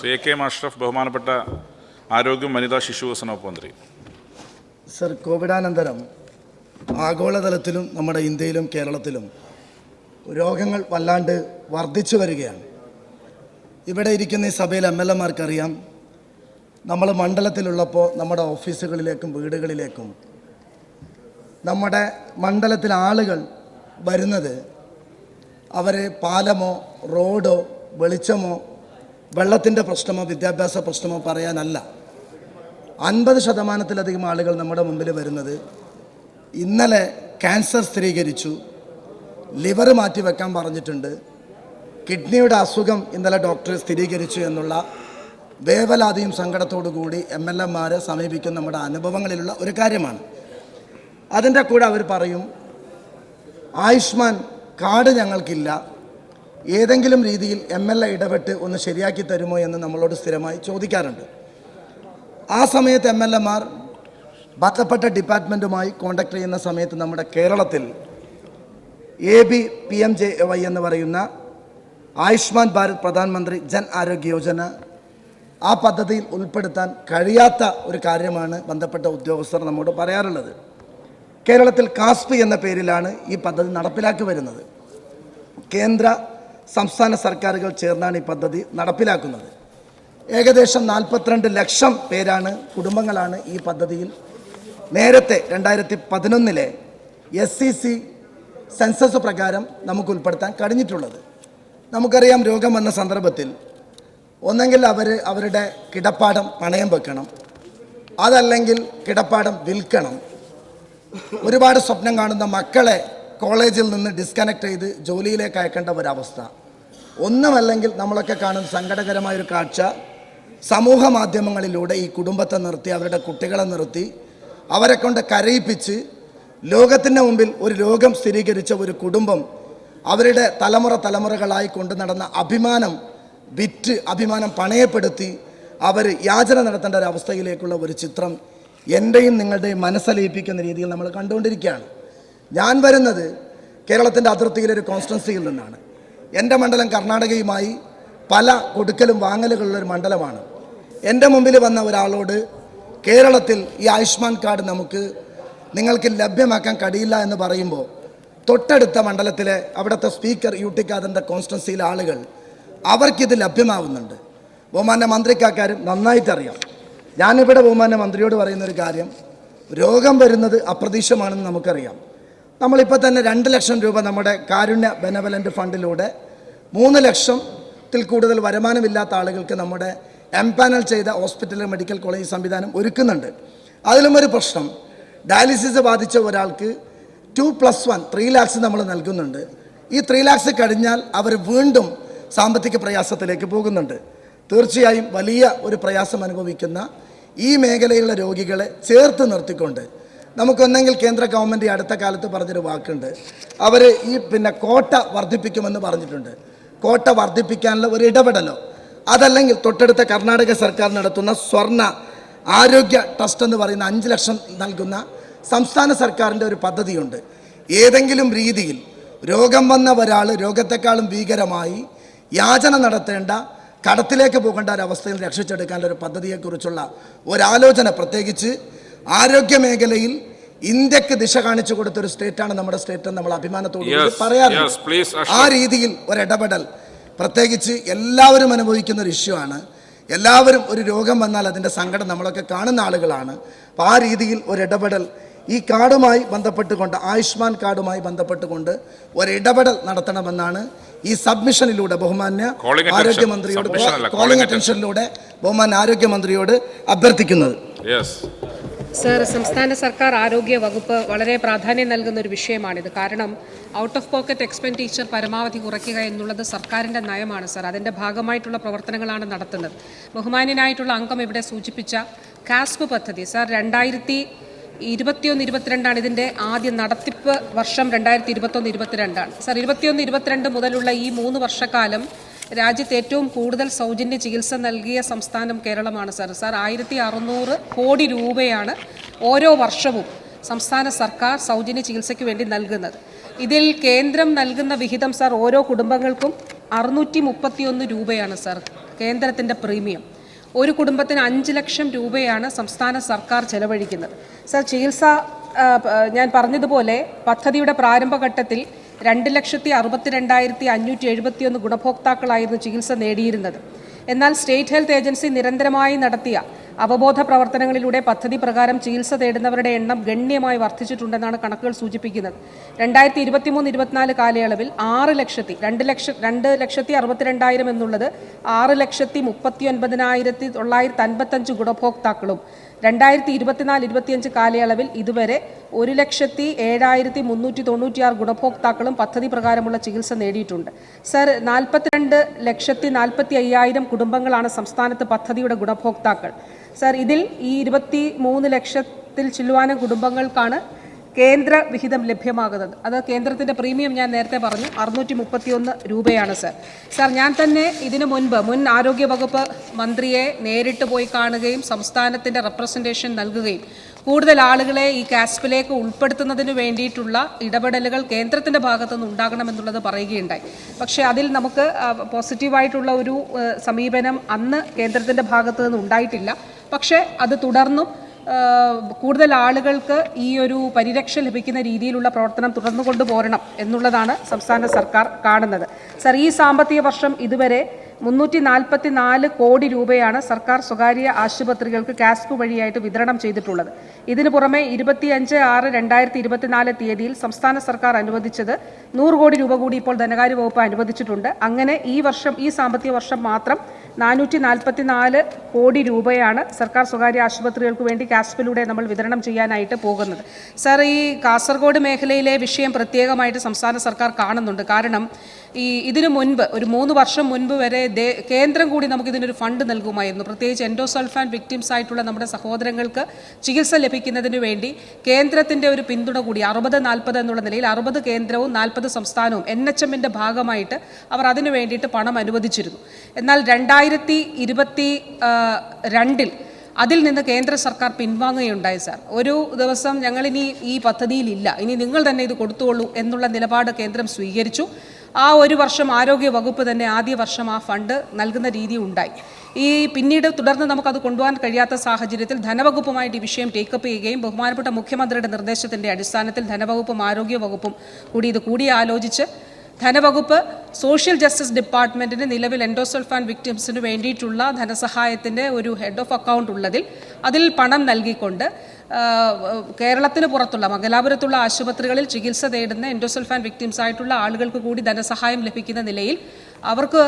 Shri K Ashraf ബഹുമാനപ്പെട്ട ആരോഗ്യം വനിതാ ശിശു വികസന വകുപ്പ് മന്ത്രി. സർ കോവിഡാനന്തരം ആഗോളതലത്തിലും നമ്മുടെ ഇന്ത്യയിലും കേരളത്തിലും രോഗങ്ങൾ വല്ലാണ്ട് വർദ്ധിച്ചു വരികയാണ്. ഇവിടെ ഇരിക്കുന്ന ഈ സഭയിൽ എം എൽ എമാർക്കറിയാം നമ്മൾ മണ്ഡലത്തിലുള്ളപ്പോൾ നമ്മുടെ ഓഫീസുകളിലേക്കും വീടുകളിലേക്കും നമ്മുടെ മണ്ഡലത്തിലെ ആളുകൾ വരുന്നത് അവരെ പാലമോ റോഡോ വെളിച്ചമോ വെള്ളത്തിന്റെ പ്രശ്നമോ വിദ്യാഭ്യാസ പ്രശ്നമോ പറയാനല്ല. അൻപത് ശതമാനത്തിലധികം ആളുകൾ നമ്മുടെ മുമ്പിൽ വരുന്നത് ഇന്നലെ ക്യാൻസർ സ്ഥിരീകരിച്ചു ലിവർ മാറ്റി വെക്കാൻ പറഞ്ഞിട്ടുണ്ട് കിഡ്നിയുടെ അസുഖം ഇന്നലെ ഡോക്ടർ സ്ഥിരീകരിച്ചു എന്നുള്ള വേവലാതിയും സങ്കടത്തോടു കൂടി എം എൽ എമാരെ സമീപിക്കുന്ന നമ്മുടെ അനുഭവങ്ങളിലുള്ള ഒരു കാര്യമാണ്. അതിന്റെ കൂടെ അവർ പറയും ആയുഷ്മാൻ കാർഡ് ഞങ്ങൾക്കില്ല ഏതെങ്കിലും രീതിയിൽ എം എൽ എ ഇടപെട്ട് ഒന്ന് ശരിയാക്കി തരുമോ എന്ന് നമ്മളോട് സ്ഥിരമായി ചോദിക്കാറുണ്ട്. ആ സമയത്ത് എം എൽ എമാർ ബന്ധപ്പെട്ട ഡിപ്പാർട്ട്മെന്റുമായി കോണ്ടാക്ട് ചെയ്യുന്ന സമയത്ത് നമ്മുടെ കേരളത്തിൽ A B P M J Y എന്ന് പറയുന്ന ആയുഷ്മാൻ ഭാരത് പ്രധാനമന്ത്രി ജൻ ആരോഗ്യ യോജന ആ പദ്ധതിയിൽ ഉൾപ്പെടുത്താൻ കഴിയാത്ത ഒരു കാര്യമാണ് ബന്ധപ്പെട്ട ഉദ്യോഗസ്ഥർ നമ്മോട് പറയാറുള്ളത്. കേരളത്തിൽ കാസ്പി എന്ന പേരിലാണ് ഈ പദ്ധതി നടപ്പിലാക്കി വരുന്നത്. കേന്ദ്ര സംസ്ഥാന സർക്കാരുകൾ ചേർന്നാണ് ഈ പദ്ധതി നടപ്പിലാക്കുന്നത്. ഏകദേശം നാൽപ്പത്തിരണ്ട് ലക്ഷം പേരാണ് കുടുംബങ്ങളാണ് ഈ പദ്ധതിയിൽ നേരത്തെ രണ്ടായിരത്തി പതിനൊന്നിലെ എസ് സി സി സെൻസസ് പ്രകാരം നമുക്ക് ഉൾപ്പെടുത്താൻ കഴിഞ്ഞിട്ടുള്ളത്. നമുക്കറിയാം രോഗം വന്ന സന്ദർഭത്തിൽ ഒന്നെങ്കിൽ അവർ അവരുടെ കിടപ്പാടം പണയം വെക്കണം. അതല്ലെങ്കിൽ കിടപ്പാടം വിൽക്കണം. ഒരുപാട് സ്വപ്നം കാണുന്ന മക്കളെ കോളേജിൽ നിന്ന് ഡിസ്കണക്ട് ചെയ്ത് ജോലിയിലേക്ക് അയക്കേണ്ട ഒരവസ്ഥ. ഒന്നുമല്ലെങ്കിൽ നമ്മളൊക്കെ കാണുന്ന സങ്കടകരമായൊരു കാഴ്ച. സമൂഹ മാധ്യമങ്ങളിലൂടെ ഈ കുടുംബത്തെ നിർത്തി അവരുടെ കുട്ടികളെ നിർത്തി അവരെ കൊണ്ട് കരയിപ്പിച്ച് ലോകത്തിന്റെ മുമ്പിൽ ഒരു രോഗം സ്ഥിരീകരിച്ച ഒരു കുടുംബം അവരുടെ തലമുറ തലമുറകളായി കൊണ്ടു നടന്ന അഭിമാനം വിറ്റ് അഭിമാനം പണയപ്പെടുത്തി അവർ യാചന നടത്തേണ്ട ഒരു അവസ്ഥയിലേക്കുള്ള ഒരു ചിത്രം എന്റെയും നിങ്ങളുടെയും മനസ്സലയിപ്പിക്കുന്ന രീതിയിൽ നമ്മൾ കണ്ടുകൊണ്ടിരിക്കുകയാണ്. ഞാൻ വരുന്നത് കേരളത്തിന്റെ അതിർത്തിയിലൊരു കോൺസ്റ്റൻസിയിൽ നിന്നാണ്. എന്റെ മണ്ഡലം കർണാടകയുമായി പല കൊടുക്കലും വാങ്ങലുകളുള്ള ഒരു മണ്ഡലമാണ്. എന്റെ മുമ്പിൽ വന്ന ഒരാളോട് കേരളത്തിൽ ഈ ആയുഷ്മാൻ കാർഡ് നമുക്ക് നിങ്ങൾക്ക് ലഭ്യമാക്കാൻ കഴിയില്ല എന്ന് പറയുമ്പോൾ തൊട്ടടുത്ത മണ്ഡലത്തിലെ അവിടുത്തെ സ്പീക്കർ യു ടി ഖാദറിന്റെ കോൺസ്റ്റൻസിയിലെ ആളുകൾ അവർക്കിത് ലഭ്യമാവുന്നുണ്ട്. ബഹുമാന്യ മന്ത്രിക്കാക്കാരും നന്നായിട്ടറിയാം. ഞാനിവിടെ ബഹുമാന മന്ത്രിയോട് പറയുന്ന ഒരു കാര്യം രോഗം വരുന്നത് അപ്രതീക്ഷമാണെന്ന് നമുക്കറിയാം. നമ്മളിപ്പോൾ തന്നെ രണ്ട് ലക്ഷം രൂപ നമ്മുടെ കാരുണ്യ ബെനവലന്റ് ഫണ്ടിലൂടെ മൂന്ന് ലക്ഷത്തിൽ കൂടുതൽ വരുമാനമില്ലാത്ത ആളുകൾക്ക് നമ്മുടെ എംപാനൽ ചെയ്ത ഹോസ്പിറ്റൽ മെഡിക്കൽ കോളേജ് സംവിധാനം ഒരുക്കുന്നുണ്ട്. അതിലും ഒരു പ്രശ്നം ഡയാലിസിസ് ബാധിച്ച ഒരാൾക്ക് two plus one three lakhs നമ്മൾ നൽകുന്നുണ്ട്. ഈ ത്രീ ലാക്സ് കഴിഞ്ഞാൽ അവർ വീണ്ടും സാമ്പത്തിക പ്രയാസത്തിലേക്ക് പോകുന്നുണ്ട്. തീർച്ചയായും വലിയ ഒരു പ്രയാസം അനുഭവിക്കുന്ന ഈ മേഖലയിലുള്ള രോഗികളെ ചേർത്ത് നിർത്തിക്കൊണ്ട് നമുക്കൊന്നെങ്കിൽ കേന്ദ്ര ഗവൺമെന്റ് അടുത്ത കാലത്ത് പറഞ്ഞൊരു വാക്കുണ്ട്. അവർ ഈ പിന്നെ കോട്ട വർദ്ധിപ്പിക്കുമെന്ന് പറഞ്ഞിട്ടുണ്ട്. കോട്ട വർദ്ധിപ്പിക്കാനുള്ള ഒരു ഇടപെടലോ? അതല്ലെങ്കിൽ തൊട്ടടുത്ത കർണാടക സർക്കാർ നടത്തുന്ന സ്വർണ ആരോഗ്യ ട്രസ്റ്റ് എന്ന് പറയുന്ന അഞ്ച് ലക്ഷം നൽകുന്ന സംസ്ഥാന സർക്കാരിന്റെ ഒരു പദ്ധതിയുണ്ട്. ഏതെങ്കിലും രീതിയിൽ രോഗം വന്ന ഒരാൾ രോഗത്തെക്കാളും ഭീകരമായി യാചന നടത്തേണ്ട കടത്തിലേക്ക് പോകേണ്ട ഒരു അവസ്ഥയിൽ രക്ഷിച്ചെടുക്കാനുള്ള ഒരു പദ്ധതിയെക്കുറിച്ചുള്ള ഒരാലോചന പ്രത്യേകിച്ച് ആരോഗ്യ മേഖലയിൽ ഇന്ത്യയ്ക്ക് ദിശ കാണിച്ചു കൊടുത്ത ഒരു സ്റ്റേറ്റാണ് നമ്മുടെ സ്റ്റേറ്റ് നമ്മൾ അഭിമാനത്തോട് പറയാറുണ്ട്. ആ രീതിയിൽ ഒരു ഇടപെടൽ പ്രത്യേകിച്ച് എല്ലാവരും അനുഭവിക്കുന്ന ഒരു ഇഷ്യൂ ആണ്. എല്ലാവരും ഒരു രോഗം വന്നാൽ അതിന്റെ സങ്കടം നമ്മളൊക്കെ കാണുന്ന ആളുകളാണ്. അപ്പോൾ ആ രീതിയിൽ ഒരു ഇടപെടൽ ഈ കാർഡുമായി ബന്ധപ്പെട്ടുകൊണ്ട് ആയുഷ്മാൻ കാർഡുമായി ബന്ധപ്പെട്ടുകൊണ്ട് ഒരു ഒരിടപെടൽ നടത്തണമെന്നാണ് ഈ സബ്മിഷനിലൂടെ ബഹുമാന്യ. ആരോഗ്യമന്ത്രിയോട് കോളിംഗ്. അറ്റൻഷനിലൂടെ ബഹുമാന്യ ആരോഗ്യമന്ത്രിയോട് അഭ്യർത്ഥിക്കുന്നത്. സർ സംസ്ഥാന സർക്കാർ ആരോഗ്യ വകുപ്പ് വളരെ പ്രാധാന്യം നൽകുന്ന ഒരു വിഷയമാണിത്. കാരണം ഔട്ട് ഓഫ് പോക്കറ്റ് എക്സ്പെൻഡിച്ചർ പരമാവധി കുറയ്ക്കുക എന്നുള്ളത് സർക്കാരിന്റെ നയമാണ് സർ. അതിന്റെ ഭാഗമായിട്ടുള്ള പ്രവർത്തനങ്ങളാണ് നടത്തുന്നത്. ബഹുമാന്യനായിട്ടുള്ള അംഗം ഇവിടെ സൂചിപ്പിച്ച കാസ്പ് പദ്ധതി. സർ രണ്ടായിരത്തി ഇരുപത്തിയൊന്ന് ഇരുപത്തിരണ്ടാണ് ഇതിന്റെ ആദ്യ നടത്തിപ്പ് വർഷം രണ്ടായിരത്തി ഇരുപത്തൊന്ന് ഇരുപത്തിരണ്ടാണ്. സർ ഇരുപത്തിയൊന്ന് ഇരുപത്തിരണ്ട് മുതലുള്ള ഈ മൂന്ന് വർഷക്കാലം രാജ്യത്ത് ഏറ്റവും കൂടുതൽ സൗജന്യ ചികിത്സ നൽകിയ സംസ്ഥാനം കേരളമാണ് സാർ. സാർ ആയിരത്തി അറുന്നൂറ് കോടി രൂപയാണ് ഓരോ വർഷവും സംസ്ഥാന സർക്കാർ സൗജന്യ ചികിത്സയ്ക്ക് വേണ്ടി നൽകുന്നത്. ഇതിൽ കേന്ദ്രം നൽകുന്ന വിഹിതം സാർ ഓരോ കുടുംബങ്ങൾക്കും അറുന്നൂറ്റി മുപ്പത്തിയൊന്ന് രൂപയാണ് സാർ കേന്ദ്രത്തിന്റെ പ്രീമിയം. ഒരു കുടുംബത്തിന് അഞ്ച് ലക്ഷം രൂപയാണ് സംസ്ഥാന സർക്കാർ ചെലവഴിക്കുന്നത്. സാർ ചികിത്സ ഞാൻ പറഞ്ഞതുപോലെ പദ്ധതിയുടെ പ്രാരംഭഘട്ടത്തിൽ രണ്ട് ലക്ഷത്തി അറുപത്തിരണ്ടായിരത്തി അഞ്ഞൂറ്റി എഴുപത്തിയൊന്ന് ഗുണഭോക്താക്കളായിരുന്നു ചികിത്സ നേടിയിരുന്നത്. എന്നാൽ സ്റ്റേറ്റ് ഹെൽത്ത് ഏജൻസി നിരന്തരമായി നടത്തിയ അവബോധ പ്രവർത്തനങ്ങളിലൂടെ പദ്ധതി പ്രകാരം ചികിത്സ തേടുന്നവരുടെ എണ്ണം ഗണ്യമായി വർദ്ധിച്ചിട്ടുണ്ടെന്നാണ് കണക്കുകൾ സൂചിപ്പിക്കുന്നത്. രണ്ടായിരത്തി ഇരുപത്തിമൂന്ന് ഇരുപത്തിനാല് കാലയളവിൽ ആറ് ലക്ഷത്തി രണ്ട് ലക്ഷം രണ്ട് ലക്ഷത്തി അറുപത്തിരണ്ടായിരം എന്നുള്ളത് ആറ് ലക്ഷത്തി മുപ്പത്തി ഒൻപതിനായിരത്തി തൊള്ളായിരത്തി അൻപത്തഞ്ച് ഗുണഭോക്താക്കളും രണ്ടായിരത്തി ഇരുപത്തിനാല് ഇരുപത്തിയഞ്ച് കാലയളവിൽ ഇതുവരെ ഒരു ലക്ഷത്തി ഏഴായിരത്തി മുന്നൂറ്റി തൊണ്ണൂറ്റിയാറ് ഗുണഭോക്താക്കളും പദ്ധതി പ്രകാരമുള്ള ചികിത്സ നേടിയിട്ടുണ്ട്. സർ നാൽപ്പത്തിരണ്ട് ലക്ഷത്തി നാൽപ്പത്തി അയ്യായിരം കുടുംബങ്ങളാണ് സംസ്ഥാനത്ത് പദ്ധതിയുടെ ഗുണഭോക്താക്കൾ. സർ ഇതിൽ ഈ ഇരുപത്തി മൂന്ന് ലക്ഷത്തിൽ ചില്ലുവാനം കുടുംബങ്ങൾക്കാണ് കേന്ദ്ര വിഹിതം ലഭ്യമാകുന്നത്. അത് കേന്ദ്രത്തിന്റെ പ്രീമിയം ഞാൻ നേരത്തെ പറഞ്ഞു. അറുന്നൂറ്റി മുപ്പത്തിയൊന്ന് രൂപയാണ് സർ. സാർ ഞാൻ തന്നെ ഇതിനു മുൻപ് മുൻ ആരോഗ്യ വകുപ്പ് മന്ത്രിയെ നേരിട്ട് പോയി കാണുകയും സംസ്ഥാനത്തിന്റെ റെപ്രസെന്റേഷൻ നൽകുകയും കൂടുതൽ ആളുകളെ ഈ കാസ്പിലേക്ക് ഉൾപ്പെടുത്തുന്നതിന് വേണ്ടിയിട്ടുള്ള ഇടപെടലുകൾ കേന്ദ്രത്തിന്റെ ഭാഗത്തുനിന്ന് ഉണ്ടാകണമെന്നുള്ളത് പറയുകയുണ്ടായി. പക്ഷേ അതിൽ നമുക്ക് പോസിറ്റീവായിട്ടുള്ള ഒരു സമീപനം അന്ന് കേന്ദ്രത്തിന്റെ ഭാഗത്തു നിന്ന് ഉണ്ടായിട്ടില്ല. പക്ഷേ അത് തുടർന്നും കൂടുതൽ ആളുകൾക്ക് ഈ ഒരു പരിരക്ഷ ലഭിക്കുന്ന രീതിയിലുള്ള പ്രവർത്തനം തുടർന്നു കൊണ്ടുപോരണം എന്നുള്ളതാണ് സംസ്ഥാന സർക്കാർ കാണുന്നത്. സർ ഈ സാമ്പത്തിക വർഷം ഇതുവരെ മുന്നൂറ്റി നാൽപ്പത്തി നാല് കോടി രൂപയാണ് സർക്കാർ സ്വകാര്യ ആശുപത്രികൾക്ക് കാസ്പ് വഴിയായിട്ട് വിതരണം ചെയ്തിട്ടുള്ളത്. ഇതിനു പുറമെ ഇരുപത്തിയഞ്ച് ആറ് രണ്ടായിരത്തി ഇരുപത്തിനാല് തീയതിയിൽ സംസ്ഥാന സർക്കാർ അനുവദിച്ചത് നൂറ് കോടി രൂപ കൂടി ഇപ്പോൾ ധനകാര്യ വകുപ്പ് അനുവദിച്ചിട്ടുണ്ട്. അങ്ങനെ ഈ വർഷം ഈ സാമ്പത്തിക വർഷം മാത്രം നാനൂറ്റി നാൽപ്പത്തി നാല് കോടി രൂപയാണ് സർക്കാർ സ്വകാര്യ ആശുപത്രികൾക്ക് വേണ്ടി കാസ്പിലൂടെ നമ്മൾ വിതരണം ചെയ്യാനായിട്ട് പോകുന്നത്. സാർ ഈ കാസർഗോഡ് മേഖലയിലെ വിഷയം പ്രത്യേകമായിട്ട് സംസ്ഥാന സർക്കാർ കാണുന്നുണ്ട്. കാരണം ഈ ഇതിനു മുൻപ് ഒരു മൂന്ന് വർഷം മുൻപ് വരെ കേന്ദ്രം കൂടി നമുക്ക് ഇതിനൊരു ഫണ്ട് നൽകുമായിരുന്നു. പ്രത്യേകിച്ച് എൻഡോസൾഫാൻ വിക്ടിംസ് ആയിട്ടുള്ള നമ്മുടെ സഹോദരങ്ങൾക്ക് ചികിത്സ ലഭിക്കുന്നതിന് വേണ്ടി കേന്ദ്രത്തിന്റെ ഒരു പിന്തുണ കൂടി അറുപത് നാൽപ്പത് എന്നുള്ള നിലയിൽ അറുപത് കേന്ദ്രവും നാൽപ്പത് സംസ്ഥാനവും എൻ എച്ച് ഭാഗമായിട്ട് അവർ അതിനു വേണ്ടിയിട്ട് പണം അനുവദിച്ചിരുന്നു. എന്നാൽ രണ്ടായിരത്തി ഇരുപത്തി രണ്ടിൽ അതിൽ നിന്ന് കേന്ദ്ര സർക്കാർ പിൻവാങ്ങുകയുണ്ടായി സാർ. ഒരു ദിവസം ഞങ്ങളിനി ഈ പദ്ധതിയിലില്ല. ഇനി നിങ്ങൾ തന്നെ ഇത് കൊടുത്തുകൊള്ളൂ എന്നുള്ള നിലപാട് കേന്ദ്രം സ്വീകരിച്ചു. ആ ഒരു വർഷം ആരോഗ്യ വകുപ്പ് തന്നെ ആദ്യ വർഷം ആ ഫണ്ട് നൽകുന്ന രീതി ഉണ്ടായി. ഈ പിന്നീട് തുടർന്ന് നമുക്കത് കൊണ്ടുപോകാൻ കഴിയാത്ത സാഹചര്യത്തിൽ ധനവകുപ്പുമായിട്ട് ഈ വിഷയം ടേക്കപ്പ് ചെയ്യുകയും ബഹുമാനപ്പെട്ട മുഖ്യമന്ത്രിയുടെ നിർദ്ദേശത്തിന്റെ അടിസ്ഥാനത്തിൽ ധനവകുപ്പും ആരോഗ്യ വകുപ്പും കൂടി ഇത് കൂടി ആലോചിച്ച് ധനവകുപ്പ് സോഷ്യൽ ജസ്റ്റിസ് ഡിപ്പാർട്ട്മെന്റിന് നിലവിൽ എൻഡോസൾഫാൻ വിക്ടിംസിന് വേണ്ടിയിട്ടുള്ള ധനസഹായത്തിന്റെ ഒരു ഹെഡ് ഓഫ് അക്കൗണ്ട് ഉള്ളതിൽ അതിൽ പണം നൽകിക്കൊണ്ട് കേരളത്തിന് പുറത്തുള്ള മംഗലാപുരത്തുള്ള ആശുപത്രികളിൽ ചികിത്സ തേടുന്ന എൻഡോസൾഫാൻ വിക്ടിംസ് ആയിട്ടുള്ള ആളുകൾക്ക് കൂടി ധനസഹായം ലഭിക്കുന്ന നിലയിൽ അവർക്ക്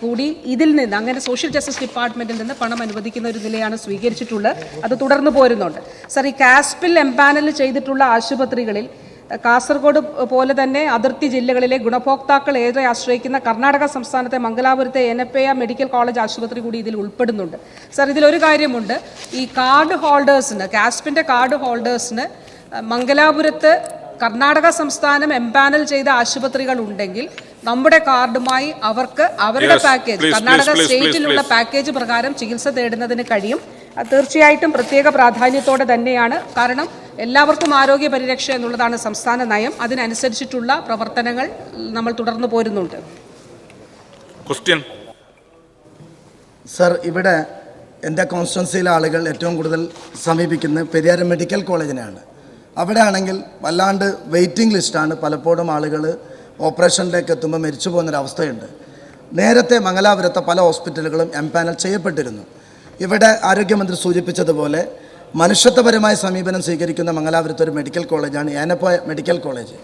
കൂടി ഇതിൽ നിന്ന് അങ്ങനെ സോഷ്യൽ ജസ്റ്റിസ് ഡിപ്പാർട്ട്മെന്റിൽ നിന്ന് പണം അനുവദിക്കുന്ന ഒരു നിലയാണ് സ്വീകരിച്ചിട്ടുള്ളത്. അത് തുടർന്ന് പോരുന്നുണ്ട്. സർ ഈ കാസ്പിൽ എംപാനൽ ചെയ്തിട്ടുള്ള ആശുപത്രികളിൽ കാസർഗോഡ് പോലെ തന്നെ അതിർത്തി ജില്ലകളിലെ ഗുണഭോക്താക്കൾ ഏറെ ആശ്രയിക്കുന്ന കർണാടക സംസ്ഥാനത്തെ മംഗലാപുരത്തെ എനപ്പയ മെഡിക്കൽ കോളേജ് ആശുപത്രി കൂടി ഇതിൽ ഉൾപ്പെടുന്നുണ്ട്. സർ ഇതിലൊരു കാര്യമുണ്ട്. ഈ കാർഡ് ഹോൾഡേഴ്സിന് കാസ്പിന്റെ കാർഡ് ഹോൾഡേഴ്സിന് മംഗലാപുരത്ത് കർണാടക സംസ്ഥാനം എംപാനൽ ചെയ്ത ആശുപത്രികൾ ഉണ്ടെങ്കിൽ നമ്മുടെ കാർഡുമായി അവർക്ക് അവരുടെ പാക്കേജ് കർണാടക സ്റ്റേറ്റിലുള്ള പാക്കേജ് പ്രകാരം ചികിത്സ തേടുന്നതിന് കഴിയും. തീർച്ചയായിട്ടും പ്രത്യേക പ്രാധാന്യത്തോടെ തന്നെയാണ്. കാരണം എല്ലാവർക്കും ആരോഗ്യ പരിരക്ഷ എന്നുള്ളതാണ് സംസ്ഥാന നയം. അതിനനുസരിച്ചിട്ടുള്ള പ്രവർത്തനങ്ങൾ നമ്മൾ തുടർന്നു പോരുന്നുണ്ട്. ക്വസ്റ്റ്യൻ സർ ഇവിടെ എന്റെ കോൺസ്റ്റിറ്റ്വൻസിയിലെ ആളുകൾ ഏറ്റവും കൂടുതൽ സമീപിക്കുന്നത് പെരിയാരം മെഡിക്കൽ കോളേജിനെയാണ്. അവിടെ ആണെങ്കിൽ വല്ലാണ്ട് വെയിറ്റിംഗ് ലിസ്റ്റാണ് പലപ്പോഴും ആളുകൾ ഓപ്പറേഷനിലേക്ക് എത്തുമ്പോൾ മരിച്ചു പോകുന്നൊരവസ്ഥയുണ്ട് നേരത്തെ മംഗലാപുരത്തെ പല ഹോസ്പിറ്റലുകളും എംപാനൽ ചെയ്യപ്പെട്ടിരുന്നു. ഇവിടെ ആരോഗ്യമന്ത്രി സൂചിപ്പിച്ചതുപോലെ മനുഷ്യത്വപരമായ സമീപനം സ്വീകരിക്കുന്ന മംഗലാപുരത്ത് ഒരു മെഡിക്കൽ കോളേജാണ് ഏനപ്പോ മെഡിക്കൽ കോളേജ്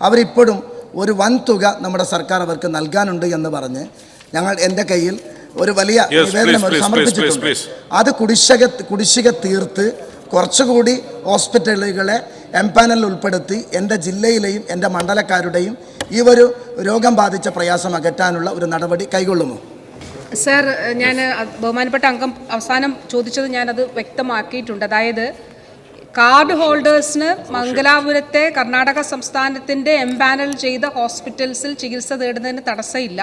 അവരിപ്പോഴും ഒരു വൻ തുക നമ്മുടെ സർക്കാർ അവർക്ക് നൽകാനുണ്ട് എന്ന് പറഞ്ഞ് ഞങ്ങൾ എന്റെ കയ്യിൽ ഒരു വലിയ നിവേദനം അവർ സമർപ്പിച്ചിട്ടുണ്ട്. അത് കുടിശ്ശിക കുടിശ്ശിക തീർത്ത് കുറച്ചുകൂടി ഹോസ്പിറ്റലുകളെ എംപാനലിൽ ഉൾപ്പെടുത്തി എന്റെ ജില്ലയിലെയും എന്റെ മണ്ഡലക്കാരുടെയും ഈ ഒരു രോഗം ബാധിച്ച പ്രയാസം അകറ്റാനുള്ള ഒരു നടപടി കൈകൊള്ളുമോ സർ ഞാൻ ബഹുമാനപ്പെട്ട അംഗം അവസാനം ചോദിച്ചത് ഞാനത് വ്യക്തമാക്കിയിട്ടുണ്ട്. അതായത് കാർഡ് ഹോൾഡേഴ്സിന് മംഗലാപുരത്തെ കർണാടക സംസ്ഥാനത്തിന്റെ എംപാനൽ ചെയ്ത ഹോസ്പിറ്റൽസിൽ ചികിത്സ തേടുന്നതിന് തടസ്സമില്ല.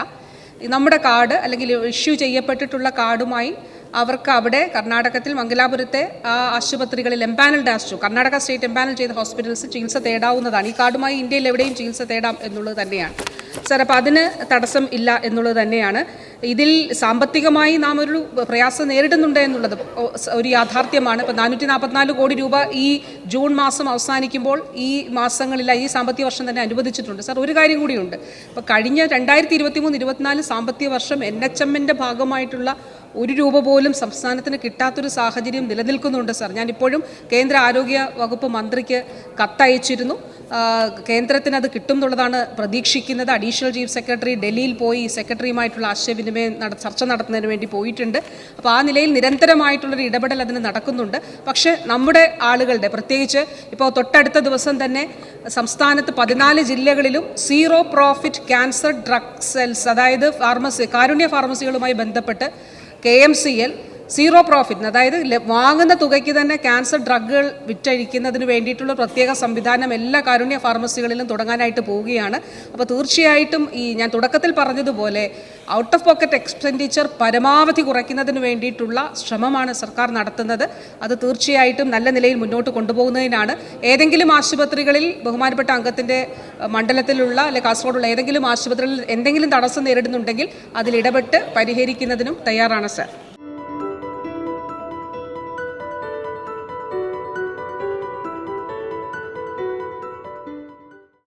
നമ്മുടെ കാർഡ് അല്ലെങ്കിൽ ഇഷ്യൂ ചെയ്യപ്പെട്ടിട്ടുള്ള കാർഡുമായി അവർക്ക് അവിടെ കർണാടകത്തിൽ മംഗലാപുരത്തെ ആ ആശുപത്രികളിൽ എംപാനൽഡ് ആശു കർണാടക സ്റ്റേറ്റ് എംപാനൽ ചെയ്ത ഹോസ്പിറ്റൽസ് ചികിത്സ തേടാവുന്നതാണ്. ഈ കാർഡുമായി ഇന്ത്യയിൽ എവിടെയും ചികിത്സ തേടാം എന്നുള്ളത് തന്നെയാണ്. സാർ അപ്പോൾ അതിന് തടസ്സം ഇല്ല എന്നുള്ളത് തന്നെയാണ്. ഇതിൽ സാമ്പത്തികമായി നാം ഒരു പ്രയാസം നേരിടുന്നുണ്ട് എന്നുള്ളത് ഒരു യാഥാർത്ഥ്യമാണ്. ഇപ്പോൾ നാനൂറ്റി നാൽപ്പത്തിനാല് കോടി രൂപ ഈ ജൂൺ മാസം അവസാനിക്കുമ്പോൾ ഈ മാസങ്ങളിലായി ഈ സാമ്പത്തിക വർഷം തന്നെ അനുവദിച്ചിട്ടുണ്ട്. സാർ ഒരു കാര്യം കൂടിയുണ്ട്. അപ്പോൾ കഴിഞ്ഞ രണ്ടായിരത്തി ഇരുപത്തി മൂന്ന് ഇരുപത്തിനാല് സാമ്പത്തിക വർഷം എൻ എച്ച് എമ്മിന്റെ ഭാഗമായിട്ടുള്ള ഒരു രൂപ പോലും സംസ്ഥാനത്തിന് കിട്ടാത്തൊരു സാഹചര്യം നിലനിൽക്കുന്നുണ്ട് സാർ. ഞാനിപ്പോഴും കേന്ദ്ര ആരോഗ്യ വകുപ്പ് മന്ത്രിക്ക് കത്തയച്ചിരുന്നു. കേന്ദ്രത്തിന് അത് കിട്ടും എന്നുള്ളതാണ് പ്രതീക്ഷിക്കുന്നത്. അഡീഷണൽ ചീഫ് സെക്രട്ടറി ഡൽഹിയിൽ പോയി സെക്രട്ടറിയുമായിട്ടുള്ള ആശയവിനിമയം ചർച്ച നടത്തുന്നതിന് വേണ്ടി പോയിട്ടുണ്ട്. അപ്പോൾ ആ നിലയിൽ നിരന്തരമായിട്ടുള്ളൊരു ഇടപെടൽ അതിന് നടക്കുന്നുണ്ട്. പക്ഷേ നമ്മുടെ ആളുകളുടെ പ്രത്യേകിച്ച് ഇപ്പോൾ തൊട്ടടുത്ത ദിവസം തന്നെ സംസ്ഥാനത്ത് പതിനാല് ജില്ലകളിലും zero profit cancer drug cells അതായത് ഫാർമസി കാരുണ്യ ഫാർമസികളുമായി ബന്ധപ്പെട്ട് K M C L zero profit അതായത് വാങ്ങുന്ന തുകയ്ക്ക് തന്നെ ക്യാൻസർ ഡ്രഗുകൾ വിറ്റഴിക്കുന്നതിന് വേണ്ടിയിട്ടുള്ള പ്രത്യേക സംവിധാനം എല്ലാ കാരുണ്യ ഫാർമസികളിലും തുടങ്ങാനായിട്ട് പോവുകയാണ്. അപ്പോൾ തീർച്ചയായിട്ടും ഈ ഞാൻ തുടക്കത്തിൽ പറഞ്ഞതുപോലെ ഔട്ട് ഓഫ് പോക്കറ്റ് എക്സ്പെൻഡിച്ചർ പരമാവധി കുറയ്ക്കുന്നതിന് വേണ്ടിയിട്ടുള്ള ശ്രമമാണ് സർക്കാർ നടത്തുന്നത്. അത് തീർച്ചയായിട്ടും നല്ല നിലയിൽ മുന്നോട്ട് കൊണ്ടുപോകുന്നതിനാണ്. ഏതെങ്കിലും ആശുപത്രികളിൽ ബഹുമാനപ്പെട്ട അംഗത്തിന്റെ മണ്ഡലത്തിലുള്ള അല്ലെങ്കിൽ കാസർഗോഡുള്ള ഏതെങ്കിലും ആശുപത്രികളിൽ എന്തെങ്കിലും തടസ്സം നേരിടുന്നുണ്ടെങ്കിൽ അതിൽ ഇടപെട്ട് പരിഹരിക്കുന്നതിനും തയ്യാറാണ് സാർ.